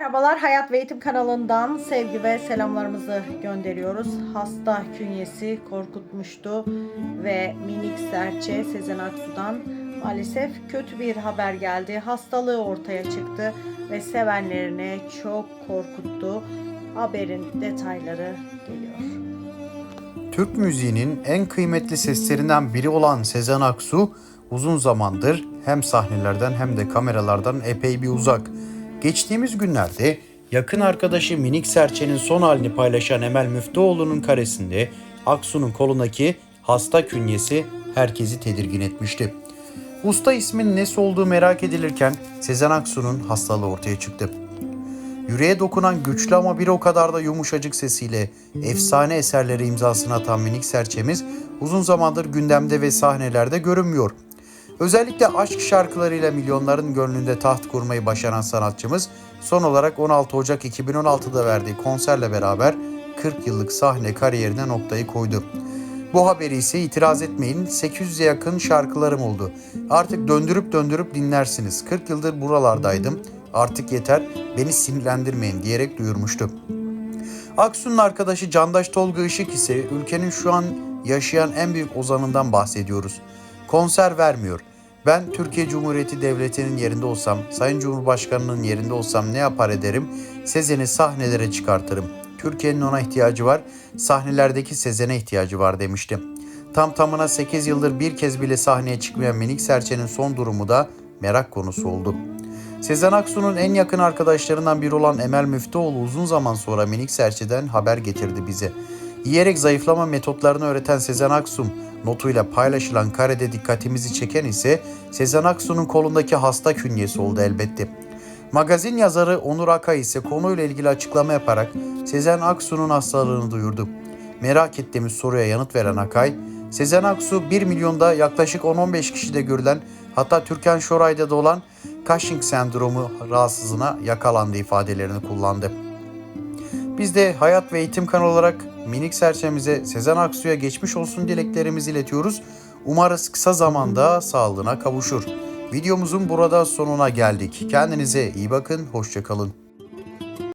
Merhabalar Hayat ve Eğitim kanalından sevgi ve selamlarımızı gönderiyoruz. Hasta künyesi korkutmuştu ve minik serçe Sezen Aksu'dan maalesef kötü bir haber geldi. Hastalığı ortaya çıktı ve sevenlerini çok korkuttu. Haberin detayları geliyor. Türk müziğinin en kıymetli seslerinden biri olan Sezen Aksu uzun zamandır hem sahnelerden hem de kameralardan epey bir uzak. Geçtiğimiz günlerde yakın arkadaşı Minik Serçe'nin son halini paylaşan Emel Müftüoğlu'nun karesinde Aksu'nun kolundaki hasta künyesi herkesi tedirgin etmişti. Usta ismin nesi olduğu merak edilirken Sezen Aksu'nun hastalığı ortaya çıktı. Yüreğe dokunan güçlü ama bir o kadar da yumuşacık sesiyle efsane eserleri imzasını atan minik serçemiz uzun zamandır gündemde ve sahnelerde görünmüyor. Özellikle aşk şarkılarıyla milyonların gönlünde taht kurmayı başaran sanatçımız son olarak 16 Ocak 2016'da verdiği konserle beraber 40 yıllık sahne kariyerine noktayı koydu. Bu haberi ise itiraz etmeyin 800'e yakın şarkılarım oldu. Artık döndürüp döndürüp dinlersiniz. 40 yıldır buralardaydım. Artık yeter beni sinirlendirmeyin diyerek duyurmuştu. Aksu'nun arkadaşı Candaş Tolga Işık ise ülkenin şu an yaşayan en büyük ozanından bahsediyoruz. Konser vermiyor. Ben Türkiye Cumhuriyeti Devleti'nin yerinde olsam, Sayın Cumhurbaşkanı'nın yerinde olsam ne yapar ederim? Sezen'i sahnelere çıkartırım. Türkiye'nin ona ihtiyacı var, sahnelerdeki Sezen'e ihtiyacı var demiştim. Tam tamına 8 yıldır bir kez bile sahneye çıkmayan Minik Serçe'nin son durumu da merak konusu oldu. Sezen Aksu'nun en yakın arkadaşlarından biri olan Emel Müftüoğlu uzun zaman sonra Minik Serçe'den haber getirdi bize. Yiyerek zayıflama metotlarını öğreten Sezen Aksu notuyla paylaşılan karede dikkatimizi çeken ise Sezen Aksu'nun kolundaki hasta künyesi oldu elbette. Magazin yazarı Onur Akay ise konuyla ilgili açıklama yaparak Sezen Aksu'nun hastalığını duyurdu. Merak ettiğimiz soruya yanıt veren Akay, Sezen Aksu 1 milyonda yaklaşık 10-15 kişide görülen hatta Türkan Şoray'da da olan Cushing sendromu rahatsızlığına yakalandı ifadelerini kullandı. Biz de Hayat ve Eğitim kanalı olarak minik serçemize Sezen Aksu'ya geçmiş olsun dileklerimizi iletiyoruz. Umarız kısa zamanda sağlığına kavuşur. Videomuzun burada sonuna geldik. Kendinize iyi bakın, hoşçakalın.